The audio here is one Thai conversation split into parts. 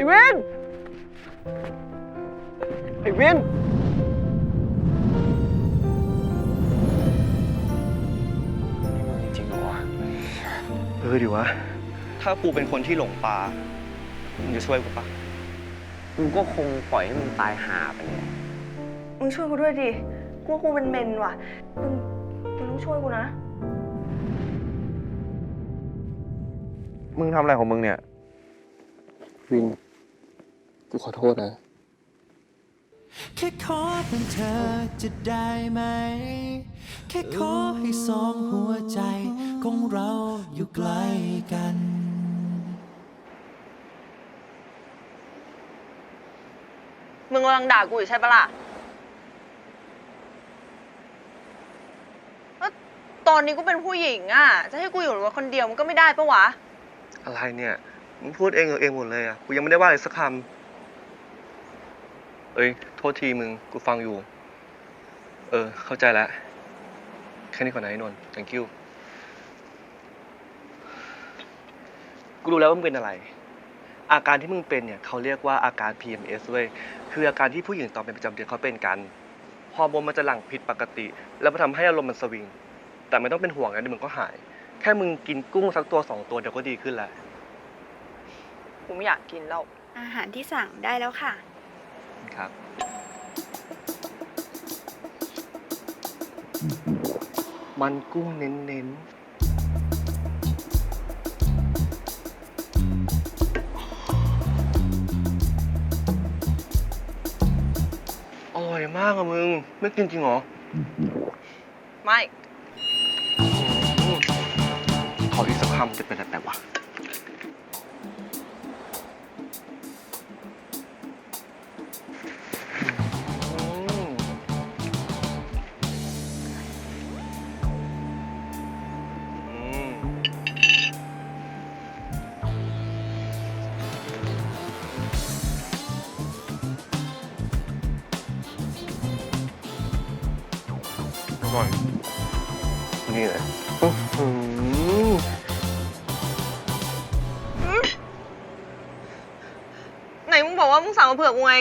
อ้เวนไอ้เวนจริงเหรอวะเออดิวะ ถ้ากูเป็นคนที่หลงป่ามึงจะช่วยกูปะกูก็คงปล่อยให้มึงตายหาไปเลยมึงช่วยกูด้วยดิกูว่ากูเป็นเมนว่ะ มึง มึงต้องช่วยกูนะ มึงทำอะไรของมึงเนี่ย วิน กูขอโทษนะ แค่ขอเป็นเธอจะได้ไหม แค่ขอให้สองหัวใจของเราอยู่ใกล้กัน มึงกำลังด่ากูอยู่ใช่ปะล่ะแล้วตอนนี้กูเป็นผู้หญิงอะ จะให้กูอยู่กับคนเดียวมันก็ไม่ได้ปะวะ อะไรเนี่ย มึงพูดเองเออเองหมดเลยอะ กูยังไม่ได้ว่าอะไรสักคำ เอ้ย โทษทีมึง กูฟังอยู่ เออ เข้าใจแล้ว แค่นี้ก่อนนะไอ้นนท์ thank you กูรู้แล้วว่ามึงเป็นอะไร อาการที่มึงเป็นเนี่ยเขาเรียกว่าอาการ PMS เว้ย คืออาการที่ผู้หญิงตอนเป็นประจำเดือนเขาเป็นกัน ฮอร์โมนมันจะหลั่งผิดปกติ แล้วมันทำให้อารมณ์มันสวิง แต่ไม่ต้องเป็นห่วงนะเดี๋ยวมึงก็หาย แค่มึงกินกุ้งสักตัวสองตัวเดี๋ยวก็ดีขึ้นแหละ กูไม่อยากกินแล้ว อาหารที่สั่งได้แล้วค่ะ ครับมันกุ้งเน้นๆอร่อยมากอะมึง ไม่กินจริงเหรอ ไม่อืมขออีกสักคำจะเป็นอะไรวะ ร่อย นี่เลยอื้อหือไหนมึงบอกว่ามึงสั่งมาเผื่อกูไง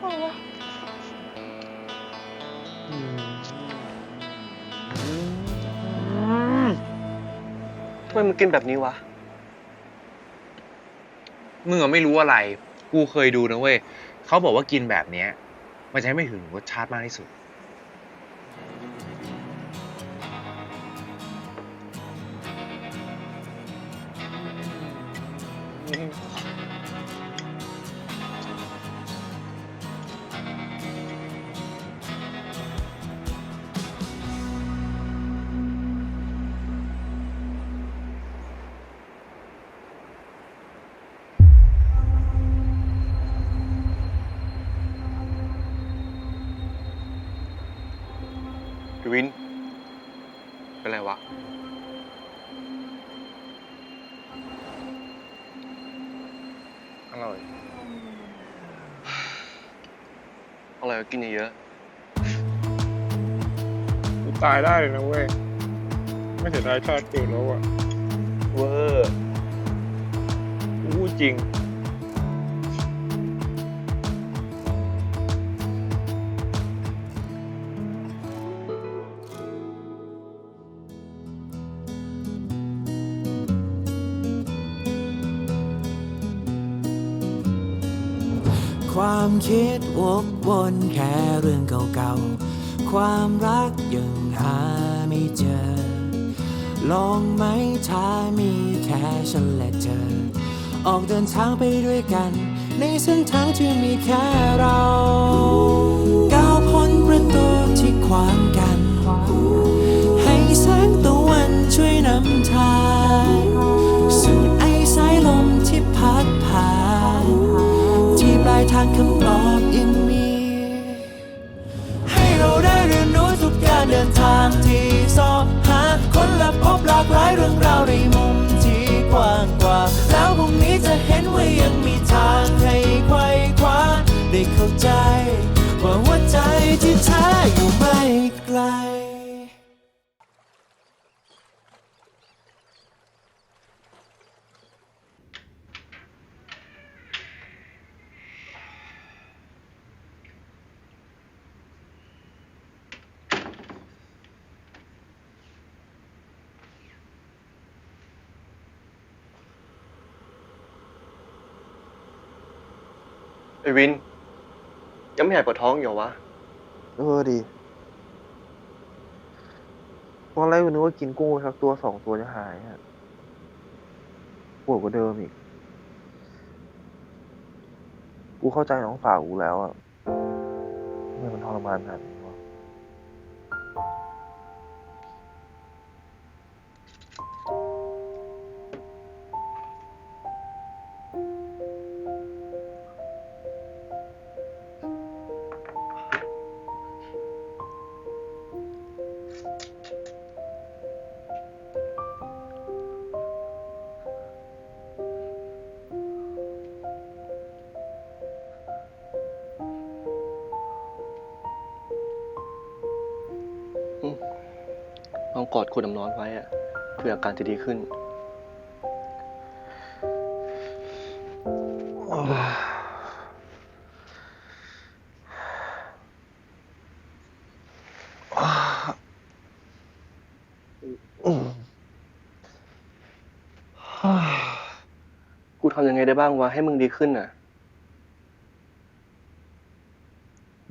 โอ้โหทำไมมึงกินแบบนี้วะ มึงอะไม่รู้อะไร กูเคยดูนะเว้ย เขาบอกว่ากินแบบเนี้ยมันจะให้ไม่ถึงรสชาติมากที่สุด อร่อย อร่อยก็กินเยอะกูตายได้เลยนะเว้ย ไม่เสียดายชาติเกิดแล้วอะเวอร์กูพูดจริง ความคิดวกวนแค่เรื่องเก่าๆ ความรักยังหาไม่เจอ ลองไหมถ้ามีแค่ฉันและเธอ ออกเดินทางไปด้วยกัน ในเส้นทางที่มีแค่เรา ก้าวพ้นประตูที่ขวางางคำตอบยังมี ให้เราได้เรียนรู้ทุกการเดินทางที่สอบหาคนละพบหลากหลายเรื่องราวในมุมที่กว้างกว่า แล้วพรุ่งนี้จะเห็นว่ายังมีทางให้ไขว้คว้าได้เข้าใจ ว่าหัวใจที่ ไอวิน ยังไม่หายปวดท้องอยู่เหรอวะ เออดีตอนแรกก็นึกว่ากินกุ้งไปสักตัวสองตัวจะหายฮะปวดกว่าเดิมอีก กูเข้าใจน้องสาวกูแล้วอะทำไมมันทรมานขนาดนี้ องกอดขวดน้ำร้อนไว้อะเพื่ออาการจะดีขึ้น กูทำยังไงได้บ้างวะให้มึงดีขึ้นอะ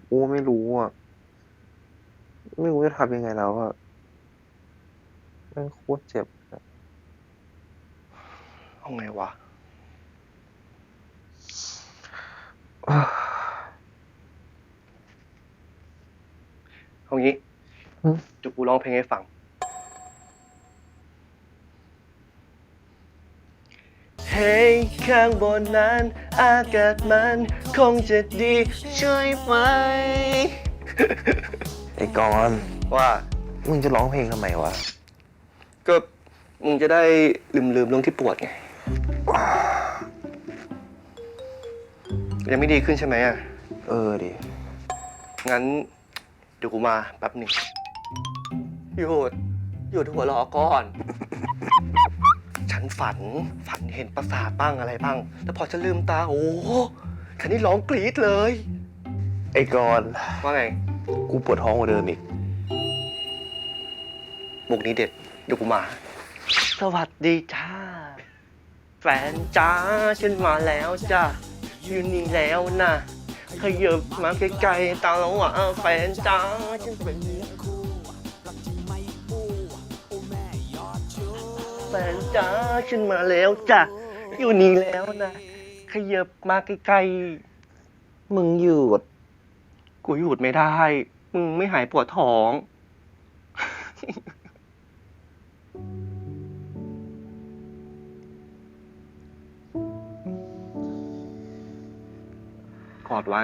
กูไม่รู้อะ ไม่รู้จะทำยังไงแล้วอะ แม่งโคตรเจ็บอะเอาไงวะเอางี้เดี๋ยวกูร้องเพลงให้ฟัง เฮ้ยข้างบนนั้น อากาศมัน คงจะดีใช่ไหม ไอ้กอนว่า มึงจะร้องเพลงทำไมวะ ก็มึงจะได้ลืมลืมๆเรื่องที่ปวดไง ยังไม่ดีขึ้นใช่ไหมอะ เออดิ งั้นเดี๋ยวกูมาแป๊บหนึ่งหยุดหยุดหัวเราะก่อน ฉันฝันฝันเห็นประสาทบ้างอะไรบ้าง แล้วพอฉันลืมตา โอ้โหคันนี้ร้องกรี๊ดเลย ไอ้กอนว่าไง กูปวดท้องกว่าเดิมอีก บุกนี้เด็ด เดี๋ยวกูมา สวัสดีจ้า แฟนจ้าฉันมาแล้วจ้าอยู่นี่แล้วนะขยับมาใกลๆตาล้วอะแฟนจ้าฉันเป็นแฟนจ้าฉันมาแล้วจ้ะอยู่นี่แล้วนะขยับมาใกล้มึงหยุดกูหยุดไม่ได้ มึงไม่หายปวดท้อง กอดไว้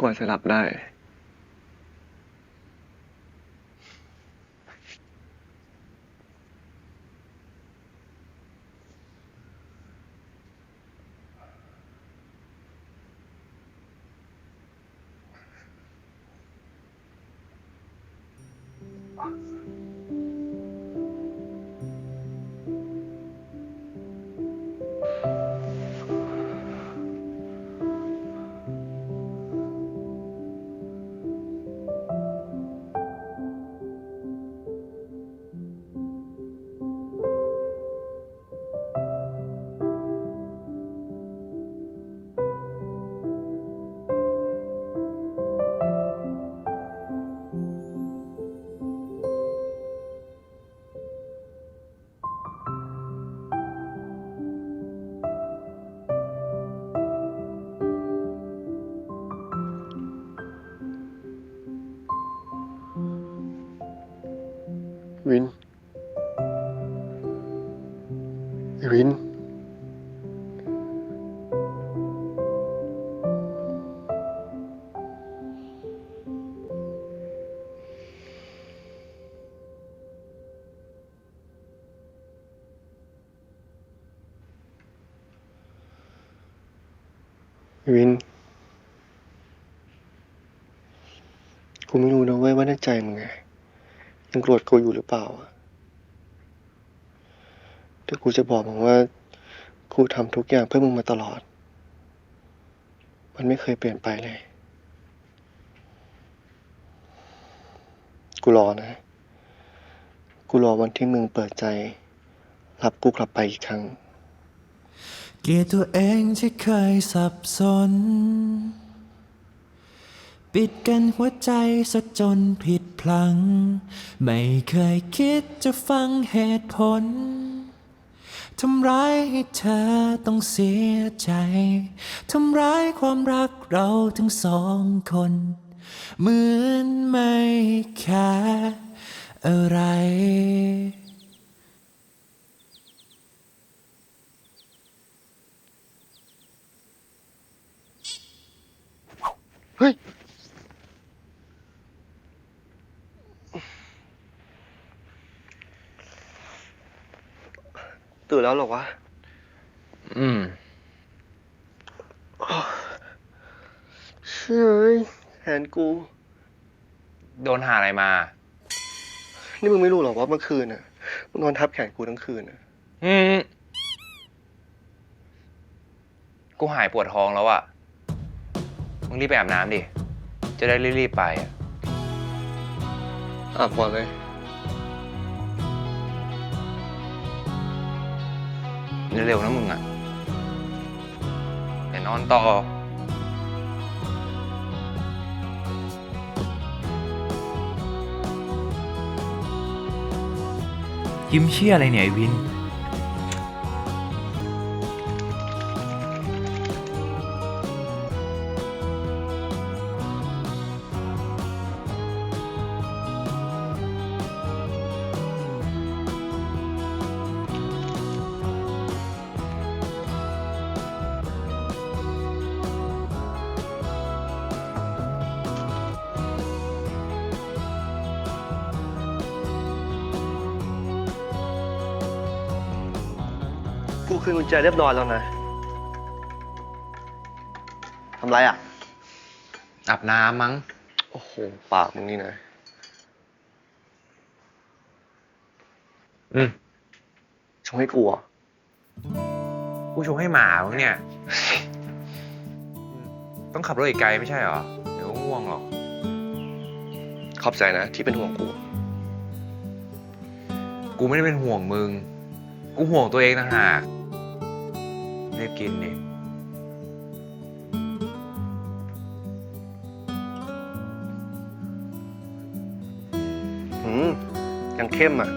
กว่าจะหลับได้ วิน กูไม่รู้นะเว้ยว่าในใจมึงไงยังโกรธกูอยู่หรือเปล่าอะแต่กูจะบอกมึงว่า กูทำทุกอย่างเพื่อมึงมาตลอด มันไม่เคยเปลี่ยนไปเลย กูรอนะ กูรอวันที่มึงเปิดใจ รับกูกลับไปอีกครั้ง เกลียดตัวเองที่เคยสับสน ปิดกันหัวใจซะจนผิดพลัง ไม่เคยคิดจะฟังเหตุผลทำร้ายให้เธอต้องเสียใจ ทำร้ายความรักเราทั้งสองคน เหมือนไม่แค่อะไร เฮ้ย ตื่นแล้วเหรอวะ อืมเชื่ยแขนกู โดนหาอะไรมา นี่มึงไม่รู้หรอว่าเมื่อคืนน่ะมึงนอนทับแขนกูทั้งคืนน่ะ อืม กูหายปวดท้องแล้วอะมึง รีบไปอาบน้ำดิ จะได้รีบๆไปอะอาบก่อนเลย เร็วๆนะมึงอะเดี๋ยวนอนต่อ ยิ้มเชี่ยอะไรเนี่ยไอวิน คืนกุญแจเรียบร้อยแล้วนะทำไรอะ อาบน้ำมั้ง โอ้โห ปากมึงนี่นะ อืมชงให้กูเหรอะกูชงให้หมามึงเนี่ยต้องขับรถอีกไกลไม่ใช่เหรอ เดี๋ยวก็ง่วงหรอก ขอบใจนะ ที่เป็นห่วงกู กูไม่ได้เป็นห่วงมึง กูห่วงตัวเองต่างหาก รีบกินดิอืมยังเข้มอะ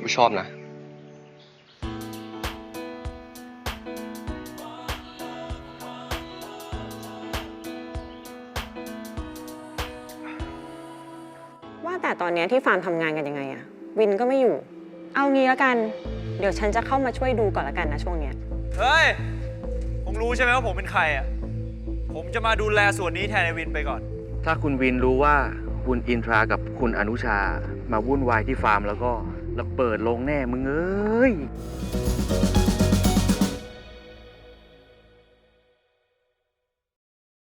กูชอบนะว่าแต่ตอนเนี้ยที่ฟาร์มทำงานกันยังไงอะวินก็ไม่อยู่ เอางี้แล้วกัน เดี๋ยวฉันจะเข้ามาช่วยดูก่อนละกันนะช่วงเนี้ย เฮ้ย ผมรู้ใช่ไหมว่าผมเป็นใครอะ ผมจะมาดูแลส่วนนี้แทนไอวินไปก่อน ถ้าคุณวินรู้ว่าคุณอินทรากับคุณอนุชา มาวุ่นวายที่ฟาร์มแล้วก็ระเบิดลงแน่มึงเอ้ย